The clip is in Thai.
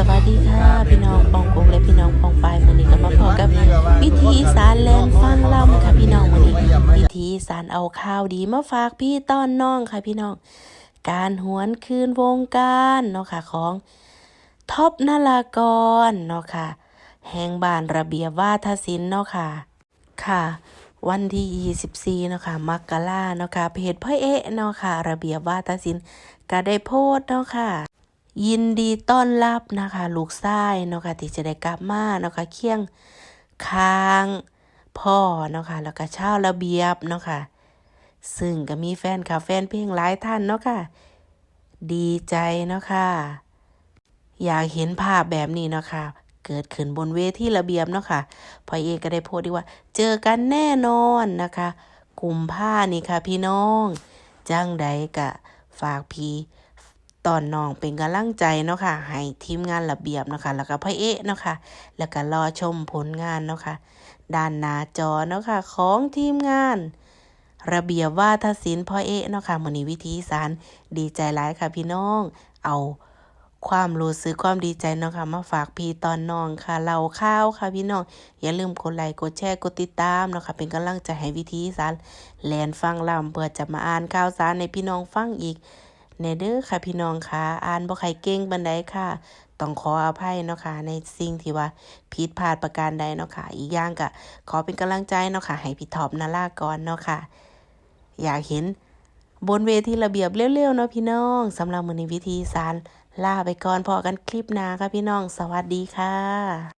สวัสดีค่ะ พี่น้องปองกงและพี่น้องปองปายมื้อนี้ก็มาพบกับวิธีสานแลนฟังล่ำค่ะพี่น้องมื้อนี้วิธีสานเอาข่าวดีมาฝากพี่ต้อนน้องค่ะพี่น้อง การหวนคืนวงการเนาะค่ะของท็อปนารากรเนาะค่ะ แห่งบ้านระเบียบวาทศิลป์เนาะค่ะค่ะวันที่ 24 เนาะค่ะมักราเนาะค่ะเพจพ่อเอ๊ะเนาะค่ะระเบียบวาทศิลป์ก็ได้โพสเนาะค่ะ ยินดีต้อนรับนะคะ ลูกชายเนาะค่ะที่จะได้กลับมาเนาะค่ะเคียงค้างพ่อเนาะค่ะแล้วก็ชาวระเบียบเนาะค่ะซึ่งก็มีแฟนคลับแฟนเพลงหลายท่านเนาะค่ะ ดีใจเนาะค่ะ อยากเห็นภาพแบบนี้เนาะค่ะเกิดขึ้นบนเวทีระเบียบเนาะค่ะพอเอกก็ได้โพสต์ดีว่า เจอกันแน่นอนนะคะ กลุ่มผ้านี่ค่ะพี่น้อง จังใดกะฝากพี่ ตอนน้องเป็นกำลังใจเนาะค่ะให้ทีมงานระเบียบเนาะค่ะแล้วก็พ่อเอะเนาะค่ะแล้วก็รอชมผลงานเนาะค่ะด้านหน้าจอเนาะค่ะของทีมงาน ระเบียบวาทศิลป์พ่อเอะเนาะค่ะมนีวิธีสารดีใจหลายค่ะพี่น้อง เอาความรู้สึกความดีใจเนาะค่ะมาฝากพี่ตอนน้องค่ะเล่าข่าวค่ะพี่น้อง อย่าลืมกดไลค์กดแชร์กดติดตามเนาะค่ะเป็นกำลังใจให้วิธีอีสารแลนฟังลำเพื่อจะมาอ่านข่าวสารในพี่น้องฟังอีก ในเด้อค่ะพี่น้องค่ะ อ่านบ่ใครเก่งบันไดค่ะ ต้องขออภัยเนาะค่ะในสิ่งที่ว่าผิดพลาดประการใดเนาะค่ะ อีกอย่างก็ขอเป็นกำลังใจเนาะค่ะ ให้พี่ท็อปนาลากรเนาะค่ะ อยากเห็นบนเวทีระเบียบเร็วๆเนาะพี่น้องสำหรับมื้อนี้วิธีอีสารลาไปก่อนพอกันคลิปหน้าค่ะพี่น้อง สวัสดีค่ะ